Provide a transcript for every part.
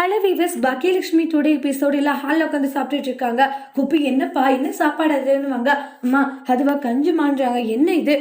Hello viewers Baakiyalakshmi today எபிசோடில் ஹாலில் உட்காந்து சாப்பிட்டுட்டு இருக்காங்க. குப்பி என்னப்பா என்ன சாப்பாடு அதுன்னு வாங்க. அம்மா அதுவா கஞ்சி மான்றாங்க. என்ன இது?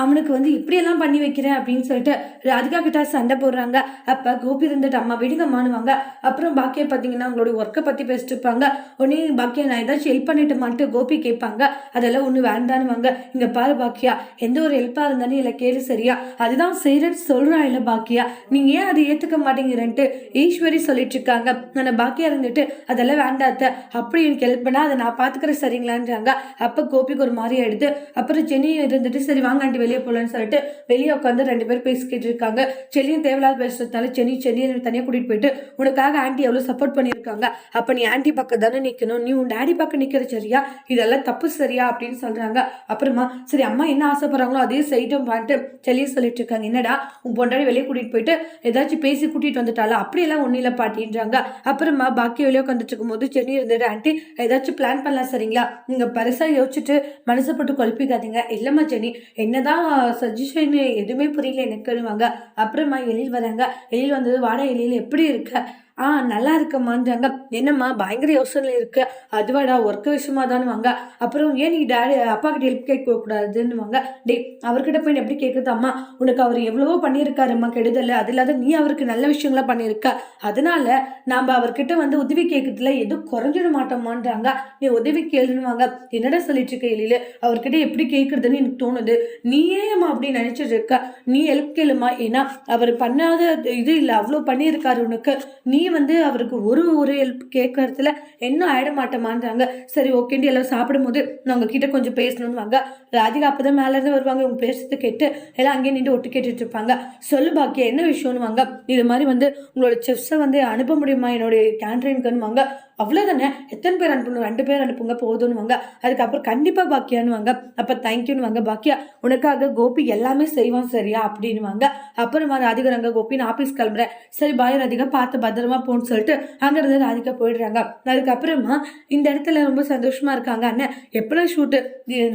அவனுக்கு வந்து இப்படியெல்லாம் பண்ணி வைக்கிறேன் அப்படின்னு சொல்லிட்டு ராதிகா கிட்ட சண்டை போடுறாங்க. அப்போ கோபி இருந்துட்டு அம்மா விடுங்கம்மானுவாங்க அப்புறம் பாக்கியா பார்த்தீங்கன்னா அவங்களுடைய ஒர்க்கை பற்றி பேசிட்டு இருப்பாங்க. உடனே பாக்கியா நான் ஏதாச்சும் ஹெல்ப் பண்ணிட்டுமான்ட்டு கோபி கேட்பாங்க. அதெல்லாம் ஒன்று வேண்டானுவாங்க இங்கே பாரு பாக்கியா எந்த ஒரு ஹெல்ப்பாக இருந்தாலும் இல்லை கேடு சரியா. அதுதான் செய்கிறேன்னு சொல்கிறா இல்லை பாக்கியா. நீங்கள் ஏன் அதை ஏற்றுக்க மாட்டேங்கிறன்ட்டு ஈஸ்வரி சொல்லிட்டு இருக்காங்க. நான் பாக்கியா இருந்துட்டு அதெல்லாம் வேண்டாத்த அப்படி எனக்கு ஹெல்ப் பண்ணால் அதை நான் பார்த்துக்கிறேன் சரிங்களான்றாங்க. அப்போ கோபிக்கு ஒரு மாதிரி ஆயிடுது. அப்புறம் ஜெனி இருந்துட்டு சரி வாங்க ஆண்டி வெளியே போகலான்னு சொல்லிட்டு வெளியே உட்காந்து ரெண்டு பேரும் பேசிக்கிட்டு இருக்காங்க. செல்லியும் தேவையில்லாத பேசுறதுனால சென்னி சென்னியை தனியாக கூட்டிகிட்டு போயிட்டு உனக்காக ஆண்டி எவ்வளோ சப்போர்ட் பண்ணியிருக்காங்க. அப்போ நீ ஆண்டி பக்கம் தானே நிற்கணும் நீ உன் டேடி பக்கம் நிற்கிற சரியா? இதெல்லாம் தப்பு சரியா? அப்படின்னு சொல்கிறாங்க அப்புறமா சரி அம்மா என்ன ஆசைப்படுறாங்களோ அதே செய்யிட்டோம் பான்ட்டு செல்லியும் சொல்லிட்டு இருக்காங்க. என்னடா உன் பொண்டாடி வெளியே கூட்டிகிட்டு போயிட்டு ஏதாச்சும் பேசி கூட்டிகிட்டு வந்துட்டாலும் அப்படியெல்லாம் ஒன்றும் இல்லை பாட்டின்றாங்க. அப்புறமா பாக்கி வெளியே உட்காந்துட்டு இருக்கும்போது சென்னி இருந்துட்டு ஆண்டி ஏதாச்சும் பிளான் பண்ணலாம் சரிங்களா? நீங்கள் பெருசாக யோசிச்சுட்டு மனசை போட்டு குழப்பிக்காதீங்க. இல்லைம்மா சென்னி என்னதான் சஜஷன் எதுவுமே புரியல எனக்குன்னுவாங்க அப்புறமா எழில் வராங்க. எழில் வந்தது வாடா எழில் எப்படி இருக்க? ஆ நல்லா இருக்கம்மான்றாங்க. என்னம்மா பயங்கர யோசனை இருக்கு. அதுவாடா ஒர்க்கு விஷயமா தானுவாங்க அப்புறம் ஏன் நீ டேடி அப்பா கிட்ட ஹெல்ப் கேட்க கூடாதுன்னுவாங்க. டே அவர்கிட்ட போய் எப்படி கேட்குறது அம்மா உனக்கு அவர் எவ்வளவோ பண்ணியிருக்காரும்மா கெடுதல் அது இல்லாத நீ அவருக்கு நல்ல விஷயங்களா பண்ணியிருக்க. அதனால நாம் அவர்கிட்ட வந்து உதவி கேட்கறதுல எதுவும் குறைஞ்சிட மாட்டோமான்றாங்க. நீ உதவி கேளுன்னுவாங்க. என்னடா சொல்லிட்டு இருக்க எழில? அவர்கிட்ட எப்படி கேட்குறதுன்னு எனக்கு தோணுது. நீயே அம்மா அப்படி நினச்சிட்டு இருக்க. நீ ஹெல்ப் கேளுமா ஏன்னா அவர் பண்ணாத இது இல்லை அவ்வளோ பண்ணியிருக்காரு உனக்கு. நீ வந்து அவருக்கு ஒரு ஒரு ஹெல்ப் கேட்கறதுல என்ன ஆயிட மாட்டேமான்றாங்க சரி ஓகேண்டி எல்லாம் சாப்பிடும்போது நான் உங்ககிட்ட கொஞ்சம் பேசணும்னு வாங்க ராதிகா அப்போ தான் மேலேருந்து வருவாங்க இவங்க பேசுறது கேட்டு எல்லாம் அங்கேயே நின்று ஒட்டு கேட்டுட்டு இருப்பாங்க சொல்லு பாக்கியா என்ன விஷயம்னு வாங்க இது மாதிரி வந்து உங்களோட செஃப்ஸை வந்து அனுப்ப முடியுமா? என்னுடைய கேன்டீனுக்குன்னு வாங்க அவ்வளோதானே எத்தனை பேர் அனுப்பணும் ரெண்டு பேர் அனுப்புங்க போதும்னுவாங்க அதுக்கப்புறம் கண்டிப்பாக பாக்கியான்னுவாங்க. அப்போ தேங்க்யூன்னு வாங்க பாக்கியா உனக்காக கோபி எல்லாமே செய்வான் சரியா? அப்படின்வாங்க அப்புறமா ராதிகரங்க கோபி நான் ஆஃபீஸ் கிளம்புறேன். சரி பாய் ராதிகா பார்த்து பத்திரமா போன்னு சொல்லிட்டு அங்கேருந்து ராதிகா போயிடுறாங்க. அதுக்கப்புறமா இந்த இடத்துல ரொம்ப சந்தோஷமா இருக்காங்க. அண்ணன் எப்போ ஷூட்டு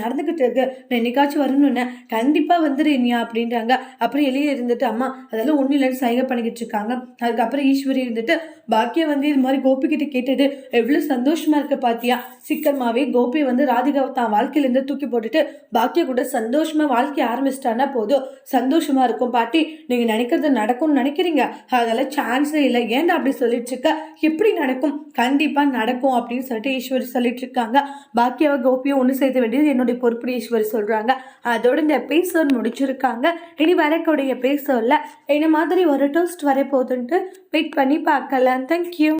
நடந்துக்கிட்டு இருக்கு. நான் என்னைக்காச்சும் வரணும்னு. கண்டிப்பாக வந்துடுறீனியா அப்படின்றாங்க. அப்புறம் எளிய இருந்துட்டு அம்மா அதெல்லாம் ஒன்றும் இல்லைன்னு சைகை பண்ணிக்கிட்டு இருக்காங்க. அதுக்கப்புறம் ஈஸ்வரி இருந்துட்டு பாக்கியா வந்து இது மாதிரி கோபிக்கிட்ட கேட்டது எவ்வளோ சந்தோஷமா இருக்கு பாத்தியா? சீக்கிரமாவே கோபி வந்து ராதிகாவை தான் வாழ்க்கையிலேருந்து தூக்கி போட்டுட்டு பாக்கிய கூட சந்தோஷமா வாழ்க்கை ஆரம்பிச்சிட்டானா போதும். சந்தோஷமா இருக்கும் பாட்டி. நீங்க நினைக்கிறது நடக்கும்னு நினைக்கிறீங்க. அதெல்லாம் சான்ஸே இல்லை. ஏன்டா அப்படி சொல்லிட்டு இருக்க? எப்படி நடக்கும்? கண்டிப்பா நடக்கும் அப்படின்னு சொல்லிட்டு ஈஸ்வரி சொல்லிட்டு இருக்காங்க. பாக்கியாவை கோபியை ஒன்று சேர்த்து வேண்டியது என்னுடைய பொறுப்பு ஈஸ்வரி சொல்றாங்க. அதோட இந்த எபிசோட் முடிச்சிருக்காங்க. இனி வரக்கூடிய எபிசோட்ல என்ன மாதிரி ஒரு டோஸ்ட் வர போகுதுன்ட்டு வெயிட் பண்ணி பார்க்கலாம். தேங்க்யூ